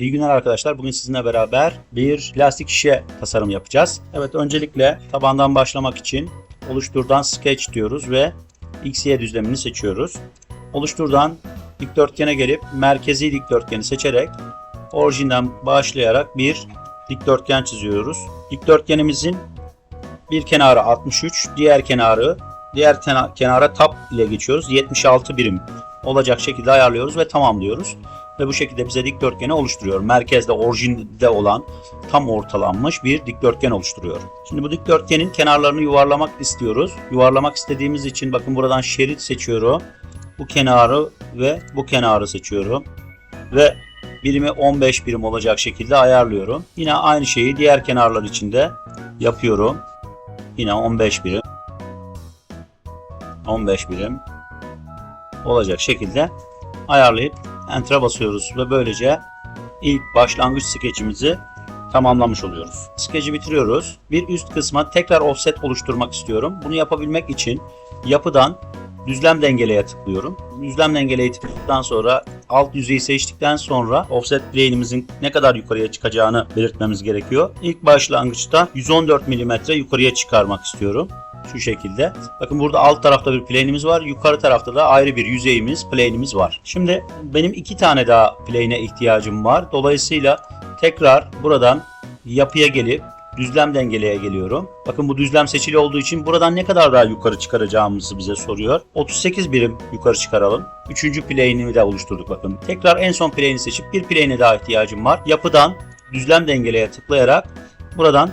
İyi günler arkadaşlar. Bugün sizinle beraber bir plastik şişe tasarım yapacağız. Evet öncelikle tabandan başlamak için oluşturdan sketch diyoruz ve XY düzlemini seçiyoruz. Oluşturdan dikdörtgene gelip merkezi dikdörtgeni seçerek orijinden başlayarak bir dikdörtgen çiziyoruz. Dikdörtgenimizin bir kenarı 63, diğer kenarı diğer kenara tap ile geçiyoruz. 76 birim olacak şekilde ayarlıyoruz ve tamam diyoruz. Ve bu şekilde bize dikdörtgeni oluşturuyor. Merkezde orijinde olan tam ortalanmış bir dikdörtgen oluşturuyor. Şimdi bu dikdörtgenin kenarlarını yuvarlamak istiyoruz. Yuvarlamak istediğimiz için bakın buradan şerit seçiyorum. Bu kenarı ve bu kenarı seçiyorum. Ve birimi 15 birim olacak şekilde ayarlıyorum. Yine aynı şeyi diğer kenarlar için de yapıyorum. Yine 15 birim. 15 birim olacak şekilde ayarlayıp Enter'a basıyoruz ve böylece ilk başlangıç skeçimizi tamamlamış oluyoruz. Skeci bitiriyoruz. Bir üst kısma tekrar offset oluşturmak istiyorum. Bunu yapabilmek için yapıdan düzlem dengeleye tıklıyorum. Düzlem dengeleye tıkladıktan sonra alt yüzeyi seçtikten sonra offset plane'imizin ne kadar yukarıya çıkacağını belirtmemiz gerekiyor. İlk başlangıçta 114 mm yukarıya çıkarmak istiyorum şu şekilde. Bakın burada alt tarafta bir plane'imiz var. Yukarı tarafta da ayrı bir yüzeyimiz, plane'imiz var. Şimdi benim iki tane daha plane'e ihtiyacım var. Dolayısıyla tekrar buradan yapıya gelip düzlem dengeleye geliyorum. Bakın bu düzlem seçili olduğu için buradan ne kadar daha yukarı çıkaracağımızı bize soruyor. 38 birim yukarı çıkaralım. Üçüncü plane'imi de oluşturduk bakın. Tekrar en son plane'i seçip bir plane'e daha ihtiyacım var. Yapıdan düzlem dengeleye tıklayarak buradan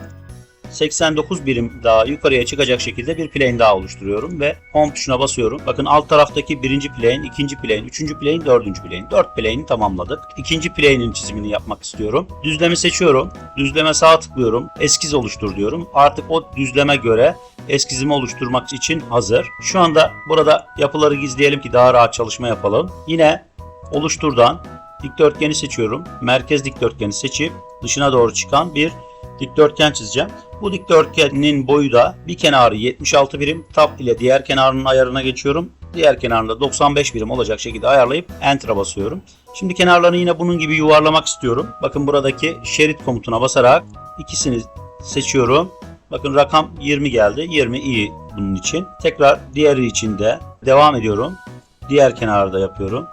89 birim daha yukarıya çıkacak şekilde bir plane daha oluşturuyorum ve home tuşuna basıyorum. Bakın alt taraftaki birinci plane, ikinci plane, üçüncü plane, dördüncü plane. Dört plane'i tamamladık. İkinci plane'in çizimini yapmak istiyorum. Düzlemi seçiyorum. Düzleme sağ tıklıyorum. Eskiz oluştur diyorum. Artık o düzleme göre eskizimi oluşturmak için hazır. Şu anda burada yapıları gizleyelim ki daha rahat çalışma yapalım. Yine oluşturdan dikdörtgeni seçiyorum. Merkez dikdörtgeni seçip dışına doğru çıkan bir dikdörtgen çizeceğim. Bu dikdörtgenin boyu da bir kenarı 76 birim, tap ile diğer kenarının ayarına geçiyorum. Diğer kenarında 95 birim olacak şekilde ayarlayıp Enter'a basıyorum. Şimdi kenarlarını yine bunun gibi yuvarlamak istiyorum. Bakın buradaki şerit komutuna basarak ikisini seçiyorum. Bakın rakam 20 geldi. 20 iyi bunun için. Tekrar diğeri için de devam ediyorum. Diğer kenarda yapıyorum.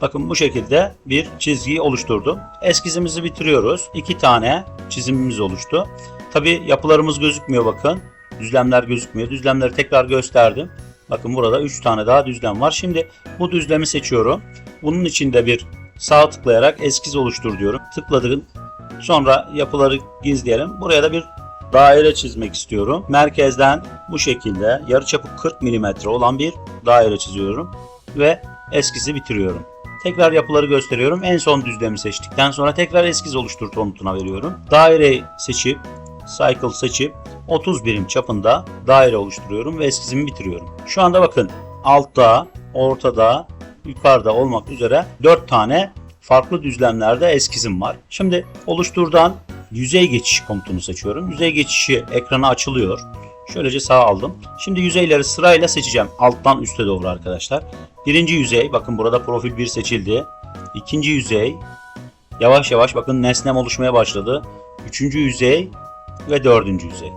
Bakın bu şekilde bir çizgiyi oluşturdum. Eskizimizi bitiriyoruz. İki tane çizimimiz oluştu. Tabi yapılarımız gözükmüyor bakın. Düzlemler gözükmüyor. Düzlemleri tekrar gösterdim. Bakın burada 3 tane daha düzlem var. Şimdi bu düzlemi seçiyorum. Bunun içinde bir sağ tıklayarak eskiz oluştur diyorum. Tıkladım. Sonra yapıları gizleyelim. Buraya da bir daire çizmek istiyorum. Merkezden bu şekilde yarıçapı 40 mm olan bir daire çiziyorum ve eskizi bitiriyorum. Tekrar yapıları gösteriyorum. En son düzlemi seçtikten sonra tekrar eskiz oluştur komutuna veriyorum. Daireyi seçip cycle seçip 30 birim çapında daire oluşturuyorum ve eskizimi bitiriyorum. Şu anda bakın altta, ortada, yukarıda olmak üzere 4 tane farklı düzlemlerde eskizim var. Şimdi oluşturdan yüzey geçiş komutunu seçiyorum. Yüzey geçişi ekrana açılıyor. Şöylece sağa aldım. Şimdi yüzeyleri sırayla seçeceğim. Alttan üste doğru arkadaşlar. Birinci yüzey bakın burada profil 1 seçildi. İkinci yüzey yavaş yavaş bakın nesnem oluşmaya başladı. Üçüncü yüzey ve dördüncü yüzey.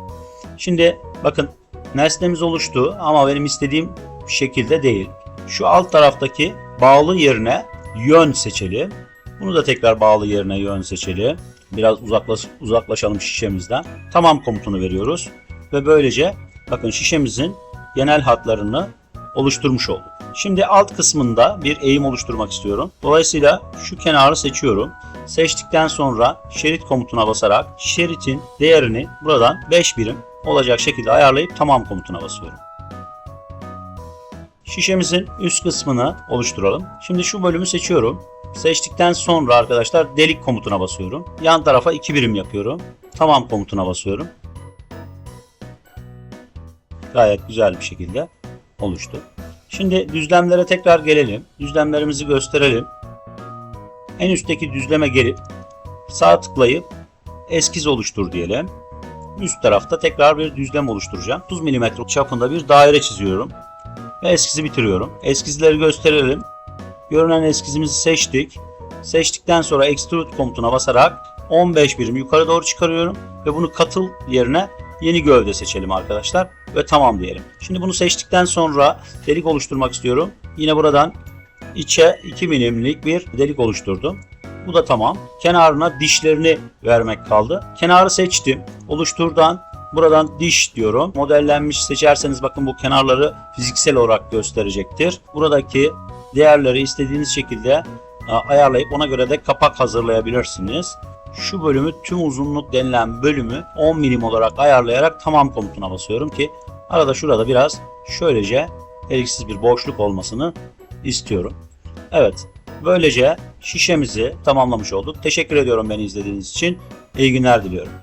Şimdi bakın nesnemiz oluştu ama benim istediğim şekilde değil. Şu alt taraftaki bağlı yerine yön seçelim. Bunu da tekrar bağlı yerine yön seçelim. Biraz uzaklaş, uzaklaşalım şişemizden. Tamam komutunu veriyoruz. Ve böylece bakın şişemizin genel hatlarını oluşturmuş olduk. Şimdi alt kısmında bir eğim oluşturmak istiyorum. Dolayısıyla şu kenarı seçiyorum. Seçtikten sonra şerit komutuna basarak şeritin değerini buradan 5 birim olacak şekilde ayarlayıp tamam komutuna basıyorum. Şişemizin üst kısmını oluşturalım. Şimdi şu bölümü seçiyorum. Seçtikten sonra arkadaşlar delik komutuna basıyorum. Yan tarafa 2 birim yapıyorum. Tamam komutuna basıyorum. Gayet güzel bir şekilde oluştu. Şimdi düzlemlere tekrar gelelim. Düzlemlerimizi gösterelim. En üstteki düzleme gelip sağ tıklayıp eskiz oluştur diyelim. Üst tarafta tekrar bir düzlem oluşturacağım. 30 mm çapında bir daire çiziyorum. Ve eskizi bitiriyorum. Eskizleri gösterelim. görünen eskizimizi seçtik. Seçtikten sonra extrude komutuna basarak 15 birim yukarı doğru çıkarıyorum ve bunu katıl yerine yeni gövde seçelim arkadaşlar ve tamam diyelim. Şimdi bunu seçtikten sonra delik oluşturmak istiyorum. Yine buradan içe 2 milimlik bir delik oluşturdum. Bu da tamam. Kenarına dişlerini vermek kaldı. Kenarı seçtim. Oluşturdan buradan diş diyorum. Modellenmiş seçerseniz bakın bu kenarları fiziksel olarak gösterecektir. Buradaki değerleri istediğiniz şekilde e, ayarlayıp ona göre de kapak hazırlayabilirsiniz. Şu bölümü tüm uzunluk denilen bölümü 10 milim olarak ayarlayarak tamam komutuna basıyorum ki arada şurada biraz şöylece deliksiz bir boşluk olmasını istiyorum. Evet böylece şişemizi tamamlamış olduk. Teşekkür ediyorum beni izlediğiniz için. İyi günler diliyorum.